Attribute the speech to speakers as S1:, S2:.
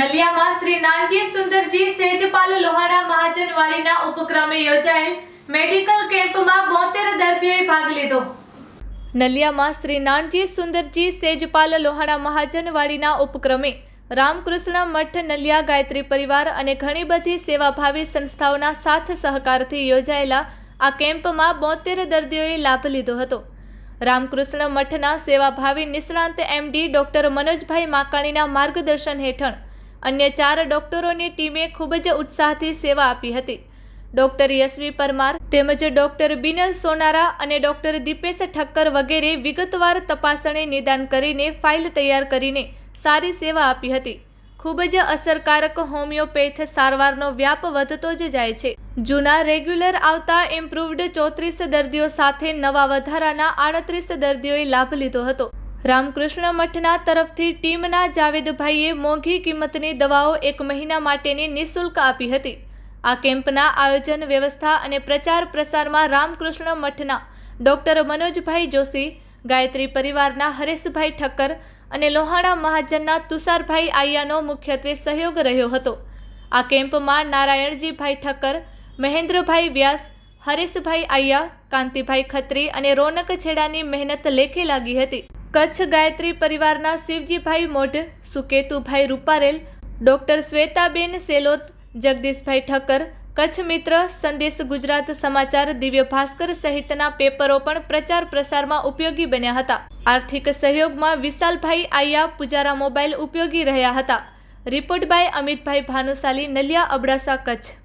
S1: નલિયામાં શ્રી નાનજી સુંદરજી સેજપાલ લોહાણા મહાજનવાડીના ઉપક્રમે યોજાયેલ મેડિકલ કેમ્પમાં બોતેર દર્દીઓએ ભાગ લીધો. નલિયામાં શ્રી નાનજી સુંદરજી સેજપાલ લોહાણા મહાજનવાડીના ઉપક્રમે રામકૃષ્ણ મઠ, નલિયા ગાયત્રી પરિવાર અને ઘણી બધી સેવાભાવી સંસ્થાઓના સાથ સહકારથી યોજાયેલા આ કેમ્પમાં બોતેર દર્દીઓએ લાભ લીધો હતો. રામકૃષ્ણ મઠના સેવાભાવી નિષ્ણાંત એમડી ડોક્ટર મનોજભાઈ માકાણીના માર્ગદર્શન હેઠળ અન્ય ચાર ડોક્ટરોની ટીમે ખૂબ જ ઉત્સાહથી સેવા આપી હતી. ડોક્ટર યશવી પરમાર તેમજ ડોક્ટર બિનલ સોનારા અને ડોક્ટર દીપેશ ઠક્કર વગેરે વિગતવાર તપાસણી નિદાન કરીને ફાઇલ તૈયાર કરીને સારી સેવા આપી હતી. ખૂબ જ અસરકારક હોમિયોપેથ સારવારનો વ્યાપ વધતો જ જાય છે. જૂના રેગ્યુલર આવતા ઇમ્પ્રુવડ ચોત્રીસ દર્દીઓ સાથે નવા વધારાના આડત્રીસ દર્દીઓએ લાભ લીધો હતો. રામકૃષ્ણ મઠના તરફથી ટીમના જાવેદભાઈએ મોંઘી કિંમતની દવાઓ એક મહિના માટેની નિઃશુલ્ક આપી હતી. આ કેમ્પના આયોજન, વ્યવસ્થા અને પ્રચાર પ્રસારમાં રામકૃષ્ણ મઠના ડૉક્ટર મનોજભાઈ જોશી, ગાયત્રી પરિવારના હરેશભાઈ ઠક્કર અને લોહાણા મહાજનના તુષારભાઈ આયાનો મુખ્યત્વે સહયોગ રહ્યો હતો. આ કેમ્પમાં નારાયણજીભાઈ ઠક્કર, મહેન્દ્રભાઈ વ્યાસ, હરેશભાઈ આયા કાંતિભાઈ ખત્રી અને રોનક છેડાની મહેનત લેખે લાગી હતી. કચ્છ ગાયત્રી પરિવારના શિવજીભાઈ મોઢ, સુકેતુભાઈ રૂપારેલ, ડૉક્ટર શ્વેતાબેન સેલોત, જગદીશભાઈ ઠક્કર, કચ્છ મિત્ર, સંદેશ ગુજરાત સમાચાર, દિવ્ય ભાસ્કર સહિતના પેપરો પણ પ્રચાર પ્રસારમાં ઉપયોગી બન્યા હતા. આર્થિક સહયોગમાં વિશાલભાઈ આયા પુજારા મોબાઈલ ઉપયોગી રહ્યા હતા. Report by Amitbhai Bhanushali, Naliya Abdasa, Kutch.